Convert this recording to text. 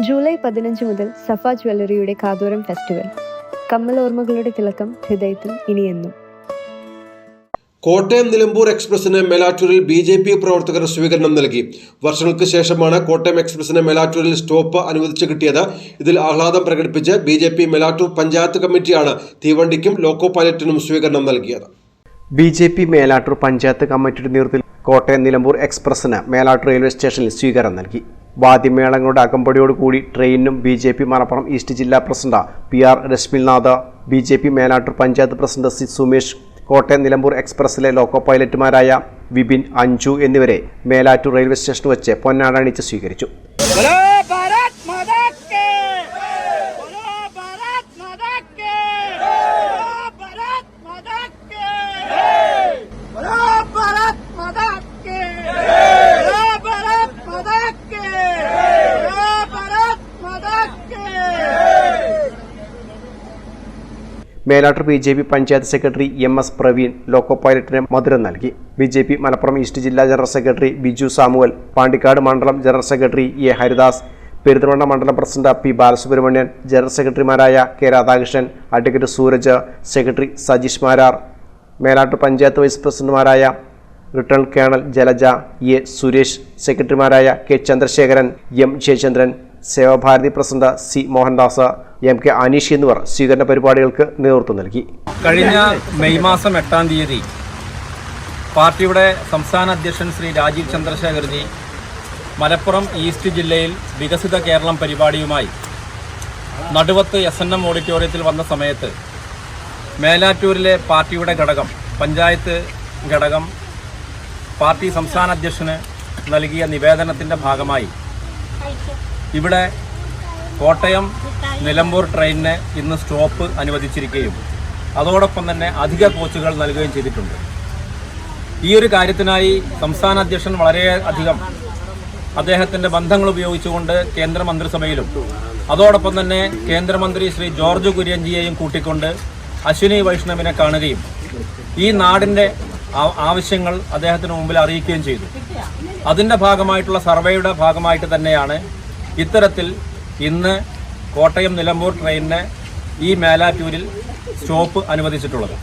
July പതിനഞ്ച് മുതൽ സഫ ജ്വല്ലറിയുടെ കാതോരം ഫെസ്റ്റിവൽ. കമ്മൽ ഓർമ്മകളുടെ തിളക്കം ഹൃദയത്തിൽ ഇനിയെന്നും. കോട്ടയം നിലമ്പൂർ എക്സ്പ്രസിന് മേലാറ്റൂരിൽ ബി ജെ പി പ്രവർത്തകർ സ്വീകരണം നൽകി. വർഷങ്ങൾക്ക് ശേഷമാണ് കോട്ടയം എക്സ്പ്രസിന് മേലാറ്റൂരിൽ സ്റ്റോപ്പ് അനുവദിച്ചു കിട്ടിയത്. ഇതിൽ ആഹ്ലാദം പ്രകടിപ്പിച്ച് B J P Melattur panchayat കമ്മിറ്റിയാണ് തീവണ്ടിക്കും ലോക്കോ പൈലറ്റിനും സ്വീകരണം നൽകിയത്. B J P Melattur panchayat കമ്മിറ്റിയുടെ നേതൃത്വത്തിൽ കോട്ടയം നിലമ്പൂർ എക്സ്പ്രസിന് മേലാറ്റൂർ റെയിൽവേ സ്റ്റേഷനിൽ സ്വീകരണം നൽകി. വാദ്യമേളങ്ങളുടെ അകമ്പടിയോട് കൂടി ട്രെയിനിനും B J P Malappuram east ജില്ലാ president P R Rashmilnath B J P Melattur panchayat president C Sumesh Kottayam Nilambur എക്സ്പ്രസിലെ loco പൈലറ്റുമാരായ വിപിൻ അഞ്ജു എന്നിവരെ മേലാറ്റൂർ റെയിൽവേ സ്റ്റേഷനിൽ വെച്ച് പൊന്നാടാണിച്ച് സ്വീകരിച്ചു. Melattur B J P panchayat secretary M S Praveen loco പൈലറ്റിന് മധുരം നൽകി. B J P Malappuram east ജില്ലാ general secretary Biju Samuel Pandikkad മണ്ഡലം general secretary A Haridas Perinthalmanna മണ്ഡലം പ്രസിഡന്റ് പി ബാലസുബ്രഹ്മണ്യൻ ജനറൽ സെക്രട്ടറിമാരായ K Radhakrishnan advocate Sooraj secretary Sajeesh Marar Melattur panchayat vice പ്രസിഡന്റുമാരായ return colonel Jalaja A Suresh സെക്രട്ടറിമാരായ K Chandrasekharan M Jayachandran Sevabharathi president C Mohandas M K Aneesh എന്നിവർ സ്വീകരണ പരിപാടികൾക്ക് നേതൃത്വം നൽകി. കഴിഞ്ഞ മെയ് മാസം എട്ടാം തീയതി പാർട്ടിയുടെ സംസ്ഥാന അധ്യക്ഷൻ ശ്രീ രാജീവ് ചന്ദ്രശേഖർജി മലപ്പുറം ഈസ്റ്റ് ജില്ലയിൽ വികസിത കേരളം പരിപാടിയുമായി നടുവത്ത് എസ് എൻ എം ഓഡിറ്റോറിയത്തിൽ വന്ന സമയത്ത് മേലാറ്റൂരിലെ പാർട്ടിയുടെ ഘടകം പഞ്ചായത്ത് ഘടകം പാർട്ടി സംസ്ഥാന അധ്യക്ഷന് നൽകിയ നിവേദനത്തിന്റെ ഭാഗമായി ഇവിടെ കോട്ടയം നിലമ്പൂർ ട്രെയിനിന് ഇന്ന് സ്റ്റോപ്പ് അനുവദിച്ചിരിക്കുകയും അതോടൊപ്പം തന്നെ അധിക കോച്ചുകൾ നൽകുകയും ചെയ്തിട്ടുണ്ട്. ഈ ഒരു കാര്യത്തിനായി സംസ്ഥാന അധ്യക്ഷൻ വളരെ അധികം അദ്ദേഹത്തിന്റെ ബന്ധങ്ങൾ ഉപയോഗിച്ചുകൊണ്ട് കേന്ദ്രമന്ത്രിസഭയിലും അതോടൊപ്പം തന്നെ കേന്ദ്രമന്ത്രി ശ്രീ ജോർജ് കുര്യൻജിയെയും കൂട്ടിക്കൊണ്ട് അശ്വിനി വൈഷ്ണവിനെ കാണുകയും ഈ നാടിന്റെ ആവശ്യങ്ങൾ അദ്ദേഹത്തിന് മുമ്പിൽ അറിയിക്കുകയും ചെയ്തു. അതിന്റെ ഭാഗമായിട്ടുള്ള സർവേയുടെ ഭാഗമായിട്ട് തന്നെയാണ് ഇത്തരത്തിൽ ഇന്ന് കോട്ടയം നിലമ്പൂർ ട്രെയിനിന് ഈ മേലാറ്റൂരിൽ സ്റ്റോപ്പ് അനുവദിച്ചിട്ടുള്ളത്.